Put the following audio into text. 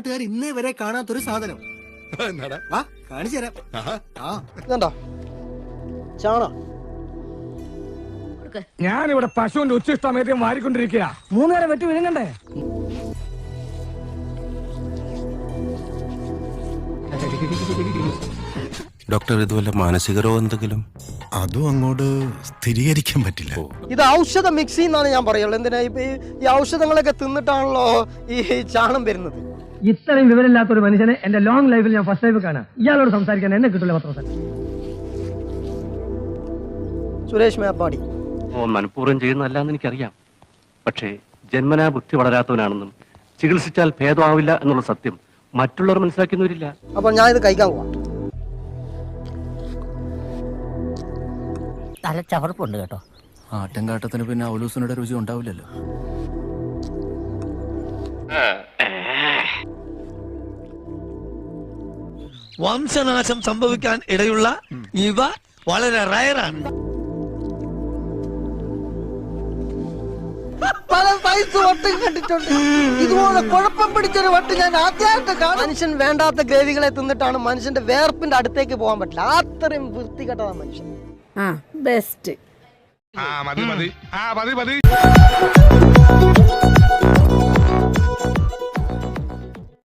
നാട്ടുകാർ ഇന്നേ വരെ കാണാത്തൊരു സാധനം. വാ കാണിച്ചു തരാം. ആഹാ. ആ. ഇതുണ്ടോ ചാണ? ഞാനിവിടെ പശുവിന്റെ ഉച്ചിഷ്ടമേദ്യം വാരിക്കൊണ്ടിരിക്കുക മൂന്നേരം വെട്ടി വിഴുങ്ങണ്ടേ? ഡോക്ടർ ഇതുവല്ല മാനസിക രോഗം എന്തെങ്കിലും? അതും അങ്ങോട്ട് സ്ഥിരീകരിക്കാൻ പറ്റില്ല. ഇത് ഔഷധ മിക്സി എന്നാണ് ഞാൻ പറയുള്ളൂ. എന്തിനാ ഇപ്പൊ ഈ- ഈ ഔഷധങ്ങളൊക്കെ തിന്നിട്ടാണല്ലോ ഈ ചാണം വരുന്നത്? ഇത്രയും വിവരമില്ലാത്ത ഒരു മനുഷ്യനെ എന്റെ ലോങ് ലൈഫിൽ ഞാൻ ഫസ്റ്റ് ലൈഫ് കാണാം. ഇയാളോട് സംസാരിക്കാൻ എന്നെ കിട്ടില്ല പത്രത്തിൽ സുരേഷ് മേപ്പാടി. ഓ മനഃപൂർവം ചെയ്യുന്നതല്ലാന്ന് എനിക്കറിയാം. പക്ഷേ ജന്മനാ ബുദ്ധി വളരാത്തവനാണെന്നും ചികിത്സിച്ചാൽ ഭേദമാവില്ല എന്നുള്ള സത്യം മറ്റുള്ളവർ മനസ്സിലാക്കുന്നവരില്ല. അപ്പൊ ഞാൻ ഇത് കഴിക്കാൻ പോവാം. നല്ല ചവർപ്പുണ്ട് കേട്ടോ. ആട്ടിൻകാട്ടത്തിന് പിന്നെ അവലൂസിനുടെ രുചി ഉണ്ടാവില്ലല്ലോ. വംശനാശം സംഭവിക്കാൻ ഇടയുള്ള ഇവ വളരെ റയറാണ്. പല സൈസ് വട്ടും കണ്ടിട്ടുണ്ട്. ഇതുപോലെ കുഴപ്പം പിടിച്ചൊരു വട്ട് ഞാൻ ആദ്യമായിട്ട് കാണും. മനുഷ്യൻ വേണ്ടാത്ത ഗ്രേവികളെ തിന്നിട്ടാണ് മനുഷ്യന്റെ വേർപ്പിന്റെ അടുത്തേക്ക് പോകാൻ പറ്റില്ല. അത്രയും വൃത്തികെട്ടതാണ് മനുഷ്യൻ. ആ. ബെസ്റ്റ്. ആ മതി മതി. ആ മതി മതി.